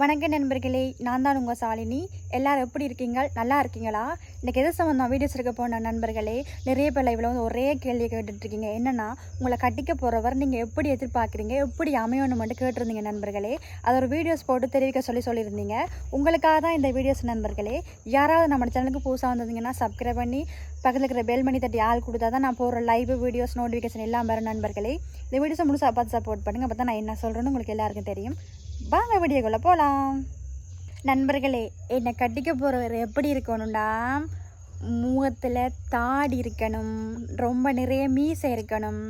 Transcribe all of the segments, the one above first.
வணக்கம் நண்பர்களே நான் தான் உங்கள் சாலினி. எல்லோரும் எப்படி இருக்கீங்க? நல்லா இருக்கீங்களா? இன்றைக்கி எது சம்மந்தம் வீடியோஸ் இருக்க போன நண்பர்களே நிறைய பேர் லைவில் வந்து ஒரே கேள்வி கேட்டுட்ருக்கீங்க என்னென்னா உங்களை கட்டிக்க போகிறவர் நீங்கள் எப்படி எதிர்பார்க்குறீங்க? எப்படி அமையணும் மட்டும் கேட்டிருந்தீங்க நண்பர்களே. அதை ஒரு வீடியோஸ் போட்டு தெரிவிக்க சொல்லி சொல்லியிருந்தீங்க. உங்களுக்காக தான் இந்த வீடியோஸ் நண்பர்களே. யாராவது நம்ம சேனலுக்கு புதுசாக வந்திருந்தீங்கன்னா சப்ஸ்கிரைப் பண்ணி பக்கத்தில் இருக்கிற பெல் மணி தட்டி ஆள் கொடுத்தா தான் நான் போகிற லைவ் வீடியோஸ் நோட்டிஃபிகேஷன் எல்லாம் வரும் நண்பர்களே. இந்த வீடியோஸை முழுசாக பார்த்து சப்போர்ட் பண்ணுங்கள் அப்போ தான் நான் என்ன சொல்கிறேன்னு உங்களுக்கு எல்லாருக்கும் தெரியும். வாங்க வீடியோக்குள்ளே போகலாம் நண்பர்களே என்னை கட்டிக்க போகிறவர் எப்படி இருக்கணும்டா? முகத்தில் தாடி இருக்கணும். ரொம்ப நிறைய மீசை இருக்கணும்.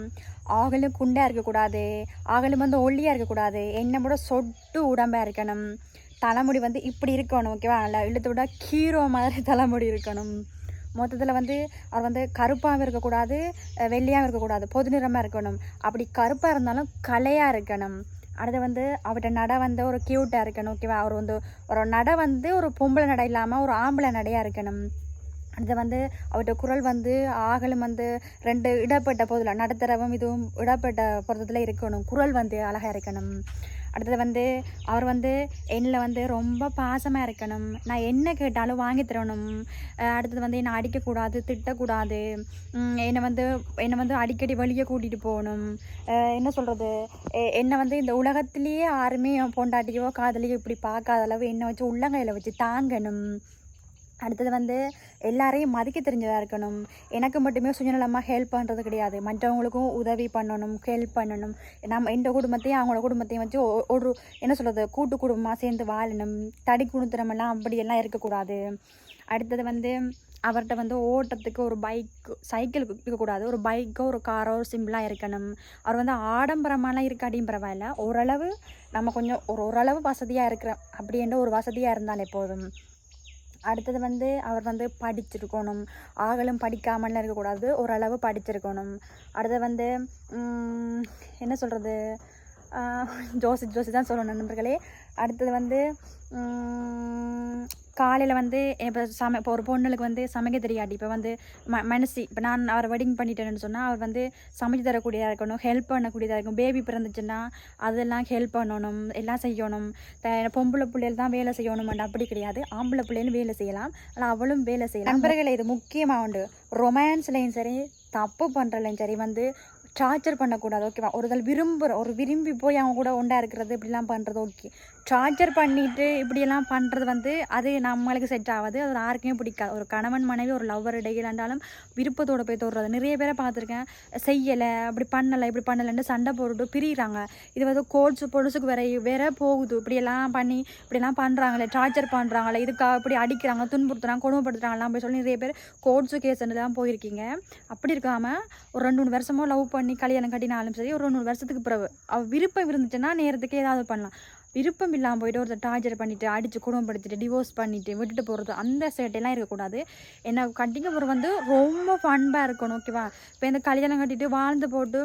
ஆகலும் குண்டாக இருக்கக்கூடாது. ஆகலும் வந்து ஒல்லியாக இருக்கக்கூடாது. என்னை கூட சொட்டு உடம்பாக இருக்கணும். தலைமுடி வந்து இப்படி இருக்கணும் ஓகேவா நல்லா இழுத்து விட கீரோ மாதிரி தலைமுடி இருக்கணும். மொத்தத்தில் வந்து அவர் வந்து கருப்பாகவும் இருக்கக்கூடாது வெள்ளையாகவும் இருக்கக்கூடாது. பொது நிறமாக இருக்கணும். அப்படி கருப்பாக இருந்தாலும் கலையாக இருக்கணும். அடுத்து வந்து அவர்கிட்ட நடை வந்து ஒரு க்யூட்டாக இருக்கணும் ஓகேவா அவர் வந்து ஒரு நடை வந்து ஒரு பொம்பளை நடை இல்லாமல் ஒரு ஆம்பளை நடையாக இருக்கணும். அடுத்து வந்து அவர்கிட்ட குரல் வந்து ஆகலும் வந்து ரெண்டு இடப்பட்ட பொருள் நடுத்தரவும் இதுவும் இடப்பட்ட பொருத்தத்தில் இருக்கணும். குரல் வந்து அழகாக இருக்கணும். அடுத்தது வந்து அவர் வந்து என்னில் வந்து ரொம்ப பாசமாக இருக்கணும். நான் என்ன கேட்டாலும் வாங்கி தரணும். அடுத்தது வந்து என்னை அடிக்கக்கூடாது திட்டக்கூடாது. என்னை வந்து என்னை வந்து அடிக்கடி வெளியே கூட்டிகிட்டு போகணும். என்ன சொல்கிறது என்னை வந்து இந்த உலகத்திலேயே யாருமே என் பொண்டாட்டியோ காதலியோ இப்படி பார்க்காத அளவு என்னை வச்சு உள்ளங்கையில் வச்சு தாங்கணும். அடுத்தது வந்து எல்லாரையும் மதிக்க தெரிஞ்சதாக இருக்கணும். எனக்கு மட்டுமே சுயநலமாக ஹெல்ப் பண்ணுறது கிடையாது. மற்றவங்களுக்கும் உதவி பண்ணணும் ஹெல்ப் பண்ணணும். நம்ம எந்த குடும்பத்தையும் அவங்களோட குடும்பத்தையும் வச்சு ஒரு என்ன சொல்கிறது கூட்டு குடும்பமாக சேர்ந்து வாழணும். தடி குடுத்தனமெல்லாம் அப்படியெல்லாம் இருக்கக்கூடாது. அடுத்தது வந்து அவர்கிட்ட வந்து ஓட்டத்துக்கு ஒரு பைக் சைக்கிள் இருக்கக்கூடாது. ஒரு பைக்கோ ஒரு காரோ ஒரு சிம்பிளாக இருக்கணும். அவர் வந்து ஆடம்பரமாலாம் இருக்காட்டியும் பரவாயில்ல. ஓரளவு நம்ம கொஞ்சம் ஒரு ஓரளவு வசதியாக இருக்கிற அப்படின்ற ஒரு வசதியாக இருந்தாலே போதும். அடுத்தது வந்து அவர் வந்து படிச்சிருக்கணும். ஆகலும் படிக்காமலாம் இருக்கக்கூடாது. ஓரளவு படிச்சிருக்கணும். அடுத்தது வந்து என்ன சொல்கிறது ஜோசி ஜோசி தான் சொல்லணும் நண்பர்களே. அடுத்தது வந்து காலையில் வந்து இப்போ சமை இப்போ ஒரு பொண்ணுக்கு வந்து சமைக்க தெரியாட்டி இப்போ வந்து ம மனசி இப்போ நான் அவரை வெட்டிங் பண்ணிட்டேன்னு சொன்னால் அவர் வந்து சமைச்சு தரக்கூடியதாக இருக்கணும் ஹெல்ப் பண்ணக்கூடியதாக இருக்கும் பேபி பிறந்துச்சுன்னா அதெல்லாம் ஹெல்ப் பண்ணணும் எல்லாம் செய்யணும். த- பொம்பளை பிள்ளைகள் தான் வேலை செய்யணும் அப்படி கிடையாது. ஆம்பளை பிள்ளைகளும் வேலை செய்யலாம். ஆனால் அவளும் வேலை செய்யலாம். நண்பர்களே இது முக்கியமாக உண்டு. ரொமான்ஸ்லேயும் சரி தப்பு பண்ணுறதுலையும் சரி வந்து டார்ச்சர் பண்ணக்கூடாது ஓகேவா ஒருதல் விரும்புகிற ஒரு விரும்பி போய் அவங்க கூட ஒன்றா இருக்கிறது இப்படிலாம் பண்ணுறது ஓகே டார்ச்சர் பண்ணிட்டு இப்படியெல்லாம் பண்ணுறது வந்து அது நம்மளுக்கு செட் ஆகாது. அது யாருக்குமே பிடிக்காது. ஒரு கணவன் மனைவி ஒரு லவ்வர் இடையிலாண்டாலும் விருப்பத்தோடு போய் தோடுறது. நிறைய பேரை பார்த்துருக்கேன் செய்யலை அப்படி பண்ணலை இப்படி பண்ணலைன்னு சண்டை போட்டுட்டு பிரிகிறாங்க இது வந்து கோட்ஸு பொடுசுக்கு வேற வேற போகுது. இப்படியெல்லாம் பண்ணி இப்படியெல்லாம் பண்ணுறாங்களே டார்ச்சர் பண்ணுறாங்களே இதுக்காக இப்படி அடிக்கிறாங்க துன்புறுத்துறாங்க கொடுமைப்படுத்துறாங்கலாம் போய் சொல்லி நிறைய பேர் கோட்ஸு கேஸ்லாம் போயிருக்கீங்க. அப்படி இருக்காமல் ஒரு ரெண்டு மூணு வருஷமோ லவ் பண்ணி கல்யாணம் கட்டினாலும் சரி ஒரு ரெண்டு மூணு வருஷத்துக்கு பிறகு அவ விருப்பம் இருந்துச்சுன்னா நேரத்துக்கு ஏதாவது பண்ணலாம். விருப்பம் இல்லாமல் போயிட்டு ஒருத்தர் டார்ச்சர் பண்ணிவிட்டு அடித்து குடும்பப்படுத்திட்டு டிவோர்ஸ் பண்ணிவிட்டு விட்டுட்டு போகிறது அந்த சேட்டையெல்லாம் இருக்கக்கூடாது. என்ன கட்டிங்க போகிற வந்து ரொம்ப ஃபன்பாக இருக்கணும் ஓகேவா இப்போ இந்த கல்யாணம் கட்டிட்டு வாழ்ந்து போட்டு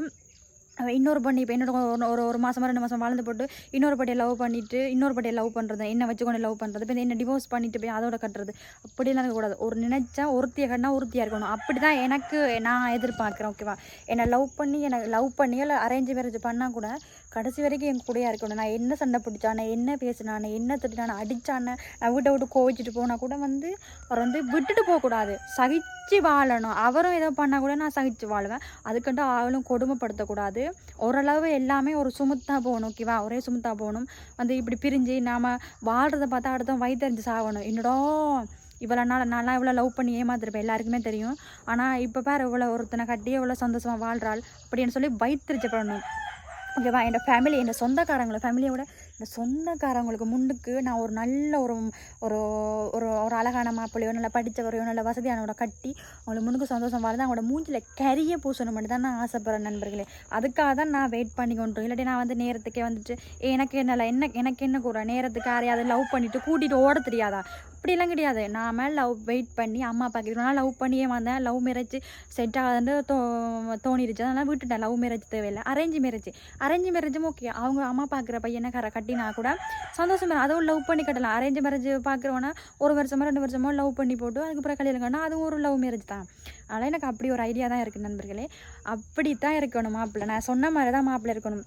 இன்னொரு பொண்ணு இப்போ என்னோட ஒரு ஒரு ஒரு ரெண்டு மாதம் வாழ்ந்து போட்டு இன்னொரு பட்டியை லவ் பண்ணிட்டு இன்னொரு பட்டியை லவ் பண்ணுறது என்ன வச்சுக்கொண்டு லவ் பண்ணுறது இப்போ என்ன டிவோர்ஸ் பண்ணிட்டு போய் அதோட கட்டுறது அப்படிலாம் இருக்கக்கூடாது. ஒரு நினைச்சா ஒருத்தியை கட்டினா ஒருத்தியாக இருக்கணும். அப்படி தான் எனக்கு நான் எதிர்பார்க்குறேன் ஓகேவா என்னை லவ் பண்ணி எனக்கு லவ் பண்ணி இல்லை அரேஞ்ச் மேரேஜ் பண்ணால் கூட கடைசி வரைக்கும் என் கூடயா இருக்கணும். நான் என்ன சண்டை பிடிச்சானே என்ன பேசினானே என்ன திட்டானே அடித்தானே நான் வீட்டை விட்டு கோவிச்சிட்டு போனால் கூட வந்து அவர் வந்து விட்டுட்டு போகக்கூடாது. சகிச்சு வாழணும். அவரும் ஏதோ பண்ணால் கூட நான் சகிச்சு வாழுவேன். அதுக்கண்டு அவளும் கொடுமைப்படுத்தக்கூடாது. ஓரளவு எல்லாமே ஒரு சுமுத்தாக போகணும் ஓகேவா ஒரே சுமுத்தாக போகணும். வந்து இப்படி பிரிஞ்சு நாம் வாழ்கிறத பார்த்தா அடுத்தவன் வயிற்றுறிஞ்சு சாகணும் என்னடோ? இவ்வளோ நாள் நான்லாம் இவ்வளோ லவ் பண்ணி ஏமாத்திருப்பேன். எல்லாருக்குமே தெரியும். ஆனால் இப்போ பேர் இவ்வளோ ஒருத்தனை கட்டி இவ்வளோ சந்தோஷமாக வாழ்கிறாள் அப்படின்னு சொல்லி வயிற்றுச்சப்படணும் ஓகேவா என் ஃபேமிலி என் சொந்தக்காரங்களை ஃபேமிலியோட இந்த சொந்தக்காரங்களுக்கு முன்னுக்கு நான் ஒரு நல்ல ஒரு ஒரு ஒரு ஒரு அழகான மாப்பிள்ளையோ நல்ல படித்தவரையோ நல்ல வசதியானவரை கட்டி அவங்களுக்கு முன்னுக்கு சந்தோஷம் வாழ்ந்து அவங்களோட மூஞ்சில் கரிய பூசணும் மட்டும் தான் நான் ஆசைப்படுறேன் நண்பர்களே. அதுக்காக தான் நான் வெயிட் பண்ணி கொண்டு இல்லாட்டி நான் வந்து நேரத்துக்கே வந்துட்டு எனக்கு என்னல என்ன எனக்கு என்ன கூற நேரத்துக்கு யாரையாவது லவ் பண்ணிவிட்டு கூட்டிகிட்டு ஓட தெரியாதா? அப்படிலாம் கிடையாது. நான் மேலே லவ் வெயிட் பண்ணி அம்மா அப்பா நான் லவ் பண்ணியே வந்தேன். லவ் மேரேஜ் செட் ஆகுதுன்னு தோ தோணிருச்சு. அதனால் விட்டுட்டேன். லவ் மேரேஜ் தேவையில்லை. அரேஞ்ச் மேரேஜ் அரேஞ்ச் மேரேஜும் ஓகே அவங்க அம்மா பார்க்குற பையனை கர கட்டினா கூட சந்தோஷமாக அதுவும் லவ் பண்ணி கட்டலாம். அரேஞ்ச் மேரேஜ் பார்க்குறோன்னா ஒரு வருஷமோ ரெண்டு வருஷமோ லவ் பண்ணி போட்டு அதுக்கப்புறம் கல்யாணம் கட்டினா அதுவும் ஒரு லவ் மேரேஜ் தான். அதனால் எனக்கு அப்படி ஒரு ஐடியா தான் இருக்குது நண்பர்களே. அப்படி தான் இருக்கணும் மாப்பிள்ளை. நான் சொன்ன மாதிரி தான் மாப்பிள்ளை இருக்கணும்.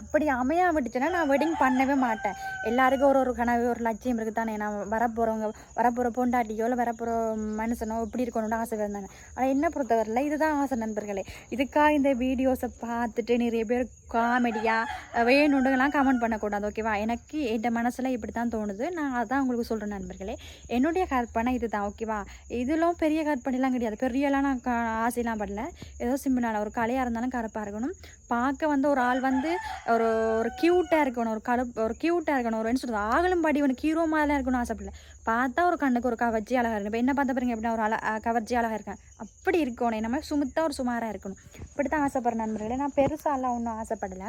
அப்படி அமையா விட்டுச்சுன்னா நான் வெட்டிங் பண்ணவே மாட்டேன். எல்லாருக்கும் ஒரு ஒரு கனவு ஒரு லட்சியம் இருக்குது தானே நான் வரப்போகிறவங்க வரப்போகிற பொண்டாட்டியோ இல்லை வரப்போகிற மனுஷனோ இப்படி இருக்கணும்னு ஆசை இருந்தாங்க ஆனால் என்ன பொறுத்தவரையில் இதுதான் ஆசை நண்பர்களே. இதுக்காக இந்த வீடியோஸை பார்த்துட்டு நிறைய பேர் காமெடியாக வேணுண்டுங்கெல்லாம் கமெண்ட் பண்ணக்கூடாது ஓகேவா எனக்கு என் மனசில் இப்படி தான் தோணுது. நான் அதான் உங்களுக்கு சொல்கிறேன் நண்பர்களே. என்னுடைய கற்பனை இது தான் ஓகேவா இதெல்லாம் பெரிய கற்பனைலாம் கிடையாது. பெரியலாம் நான் க- ஆசையெல்லாம் படல. ஏதோ சிம்பிளான ஒரு கலையாக இருந்தாலும் கருப்பாக இருக்கணும். பார்க்க வந்து ஒரு ஆள் வந்து ஒரு ஒரு க்யூட்டாக இருக்கணும். ஒரு கருப்பு ஒரு க்யூட்டாக இருக்கணும். ஒரு என்ன சொல்கிறது ஆகலும் படி ஒன்று ஹீரோ மாதிரிலாம் இருக்கணும்னு ஆசைப்படல. பார்த்தா ஒரு கண்ணுக்கு ஒரு கவர்ச்சி அழகாக இருக்கணும் இப்போ என்ன பார்த்த பாருங்க எப்படின்னா ஒரு அழ கவர்ச்சி அழகாக இருக்கேன். அப்படி இருக்கணும். என்ன சுமுத்தாக ஒரு சுமாராக இருக்கணும். இப்படி தான் ஆசைப்படுற நண்பர்களே. நான் பெருசாலாம் ஒன்றும் ஆசைப்படலை.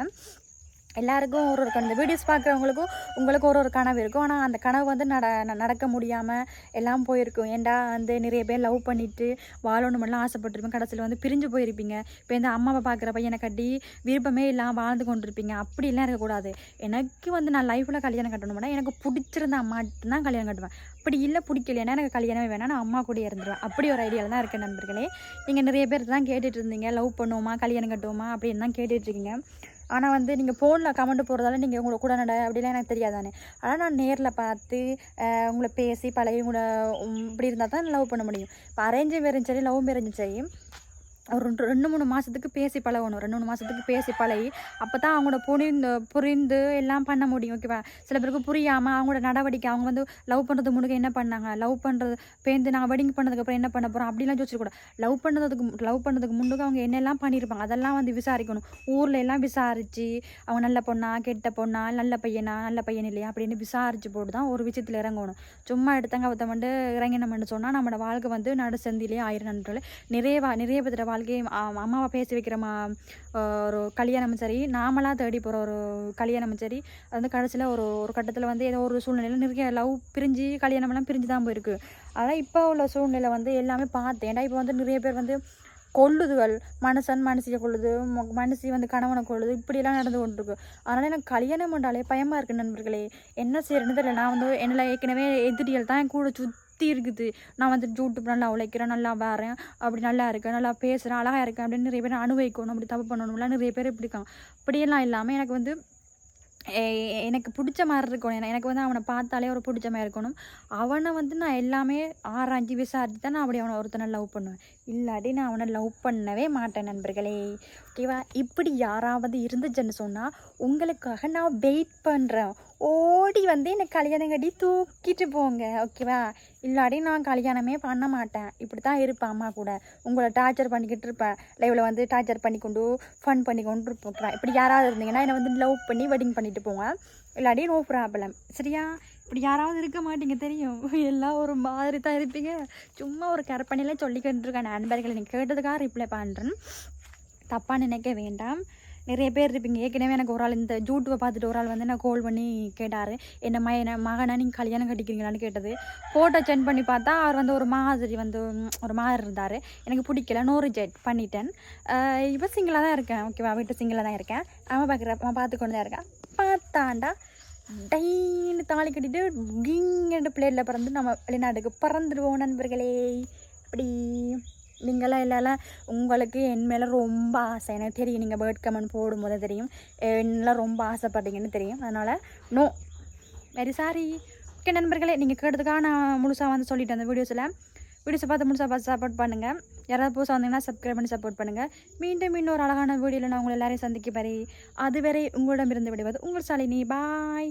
எல்லாருக்கும் ஒரு ஒரு கனவு. இந்த வீடியோஸ் பார்க்குறவங்களுக்கும் உங்களுக்கு ஒரு ஒரு கனவு இருக்கும். ஆனால் அந்த கனவு வந்து நட நடக்க முடியாமல் எல்லாம் போயிருக்கும். ஏன்டா வந்து நிறைய பேர் லவ் பண்ணிவிட்டு வாழணுமெல்லாம் ஆசைப்பட்டிருப்பேன் கடைசியில் வந்து பிரிஞ்சு போயிருப்பீங்க. இப்போ இந்த அம்மாவை பார்க்குற பையனை கட்டி விருப்பமே இல்லாமல் வாழ்ந்து கொண்டிருப்பீங்க. அப்படிலாம் இருக்கக்கூடாது. எனக்கு வந்து நான் லைஃப்பில் கல்யாணம் கட்டணும்னா எனக்கு பிடிச்சிருந்தா தான் கல்யாணம் கட்டுவேன். அப்படி இல்லை பிடிக்கலைன்னா எனக்கு கல்யாணமே வேணாம். நான் அம்மா கூட இருந்துருவேன். அப்படி ஒரு ஐடியாவில் தான் இருக்கேன் நண்பர்களே. நீங்கள் நிறைய பேர் தான் கேட்டுட்டு இருந்தீங்க. லவ் பண்ணுவோமா? கல்யாணம் கட்டுவோமா? அப்படின்னு தான் கேட்டுட்ருக்கீங்க ஆனால் வந்து நீங்கள் ஃபோனில் கமெண்ட் போடுறதால நீங்கள் உங்களை கூட நட அப்படிலாம் எனக்கு தெரியாதானே. ஆனால் நான் நேரில் பார்த்து உங்களை பேசி பழைய உங்களை இப்படி இருந்தால் தான் லவ் பண்ண முடியும். இப்போ அரேஞ்சு மேரேஜ் சரி லவ் மேரேஜும் சரி ஒரு ரெண்டு ரெண்டு மூணு மாதத்துக்கு பேசி பழகணும். ரெண்டு மூணு மாதத்துக்கு பேசி பழகி அப்போ தான் அவங்களோட புரிந்து புரிந்து எல்லாம் பண்ண முடியும் ஓகேவா சில பேருக்கு புரியாமல் அவங்களோட நடவடிக்கை அவங்க வந்து லவ் பண்ணுறது முழுக்க என்ன பண்ணாங்க? லவ் பண்ணுறது பேருந்து நான் வெட்டிங் பண்ணதுக்கப்புறம் என்ன பண்ண போகிறோம் அப்படிலாம் யோசிச்சுக்கூடாது லவ் பண்ணதுக்கு லவ் பண்ணதுக்கு முன்னுக்கு அவங்க என்னெல்லாம் பண்ணியிருப்பாங்க அதெல்லாம் வந்து விசாரிக்கணும். ஊரில் எல்லாம் விசாரித்து அவங்க நல்ல பொண்ணா கெட்ட பொண்ணா நல்ல பையனா நல்ல பையன் இல்லையா? அப்படின்னு விசாரித்து போட்டு தான் ஒரு விஷயத்தில் இறங்கணும். சும்மா எடுத்தாங்க ஒருத்த வந்து இறங்கினோம்னு சொன்னால் நம்மளோட வாழ்க்கை வந்து நடு சந்திலே ஆயிரம் நண்பர்கள். நிறைய நிறைய பேர் வாழ்க்கையை அம்மாவை பேசி வைக்கிற மா ஒரு கல்யாணமும் சரி நாமளாக தேடி போகிற ஒரு கல்யாணமும் சரி அது வந்து கடைசியில் ஒரு ஒரு கட்டத்தில் வந்து ஏதோ ஒரு சூழ்நிலையில் நிறைய லவ் பிரிஞ்சு கல்யாணமெல்லாம் பிரிஞ்சு தான் போயிருக்கு. ஆனால் இப்போ உள்ள சூழ்நிலை வந்து எல்லாமே பார்த்தேன். ஏன்னா இப்போ வந்து நிறைய பேர் வந்து கொள்ளுதுகள் மனுஷன் மனுஷியை கொள்ளுது ம- மனுஷி வந்து கணவனை கொள்ளுது இப்படியெல்லாம் நடந்து கொண்டிருக்கு. அதனால் எனக்கு கல்யாணம் பண்ணாலே பயமாக இருக்குது நண்பர்களே. என்ன செய்யறதுன்னு தெரியல. நான் வந்து என்னில் ஏற்கனவே எதிரிகள் தான் என் கூட சுற்றி இருக்குது. நான் வந்து யூடியூப் நல்லா உழைக்கிறேன் நல்லா வரேன் அப்படி நல்லா இருக்கேன் நல்லா பேசுகிறேன் அழகாக இருக்கேன் அப்படின்னு நிறைய பேர் அனுபவிக்கணும் அப்படி தப்பு பண்ணணும்லாம் நிறைய பேர் இப்படி இருக்காங்க அப்படியெல்லாம் இல்லாமல் எனக்கு வந்து எனக்கு பிடிச்ச மாதிரி இருக்கணும். எனக்கு வந்து அவனை பார்த்தாலே ஒரு பிடிச்ச மாதிரி இருக்கணும். அவனை வந்து நான் எல்லாமே ஆராய்ஞ்சி விசாரிச்சு தான் நான் அப்படி அவனை ஒருத்தனை லவ் பண்ணுவேன். இல்லாட்டி நான் அவனை லவ் பண்ணவே மாட்டேன் நண்பர்களே. ஓகேவா இப்படி யாராவது இருந்துச்சுன்னு சொன்னால் உங்களுக்காக நான் வெயிட் பண்ணுறேன் ஓடி வந்து என்னை கல்யாணம் கட்டி தூக்கிட்டு போங்க ஓகேவா இல்லாடி நான் கல்யாணமே பண்ண மாட்டேன். இப்படி தான் இருப்பேன் அம்மா கூட. உங்களை டார்ச்சர் பண்ணிக்கிட்டு இருப்பேன். லைவில் வந்து டார்ச்சர் பண்ணி கொண்டு ஃபன் பண்ணி கொண்டு இருப்பேன் இப்படி யாராவது இருந்தீங்கன்னா என்னை வந்து லவ் பண்ணி வெட்டிங் பண்ணிட்டு போங்க. இல்லாடி நோ ப்ராப்ளம் சரியா? இப்படி யாராவது இருக்க மாட்டீங்க தெரியும். எல்லாம் ஒரு மாதிரி தான் இருப்பீங்க. சும்மா ஒரு கற்பனையில சொல்லிக்கிட்டு இருக்கேன். நண்பர்களை நீங்கள் கேட்டதுக்காக ரிப்ளை பண்ணுறேன் தப்பாக நினைக்க வேண்டாம். நிறைய பேர் இருப்பீங்க. ஏற்கனவே எனக்கு ஒரு ஆள் இந்த யூடியூப்பை பார்த்துட்டு ஒரு ஆள் வந்து நான் கால் பண்ணி கேட்டார். என்ன ம என்ன மகனை நீங்கள் கல்யாணம் கட்டிக்கிறீங்களான்னு கேட்டது. ஃபோட்டோ சென்ட் பண்ணி பார்த்தா அவர் வந்து ஒரு மாதிரி வந்து ஒரு மாதிரி இருந்தார். எனக்கு பிடிக்கல. நோறு ஜெட் பண்ணிட்டேன். இப்போ சிங்கிளாக தான் இருக்கேன். ஓகேவா வீட்டு சிங்கிளாக தான் இருக்கேன். அவன் பார்க்குற அவன் பார்த்து கொண்டு தான் இருக்கேன் பார்த்தாண்டா டைன்னு தாலி கட்டிட்டு கிங்கண்டு பிளேட்டில் பிறந்து நம்ம வெளிநாட்டுக்கு பறந்துடுவோம் நண்பர்களே. அப்படி நீங்களாம் இல்லைல்ல உங்களுக்கு என் மேலே ரொம்ப ஆசை. எனக்கு தெரியும் நீங்கள் பேர்ட் கமெண்ட் போடும்போது தெரியும். என்னெல்லாம் ரொம்ப ஆசைப்பட்டீங்கன்னு தெரியும். அதனால் நோ வெரி சாரி ஓகே நண்பர்களே நீங்கள் கேட்டதுக்காக நான் முழுசாக வந்து சொல்லிட்டேன் அந்த வீடியோஸில் வீடியோஸை பார்த்து முழுசாக பார்த்து சப்போர்ட் பண்ணுங்கள் யாராவது புதுசாக வந்தீங்கன்னா சப்ஸ்கிரைப் பண்ணி சப்போர்ட் பண்ணுங்கள் மீண்டும் இன்னொரு அழகான வீடியோவில் நான் உங்களை எல்லாரையும் சந்திக்க பாரு அதுவரை உங்களிடமிருந்து விடுவது உங்கள் சாலினி. பாய்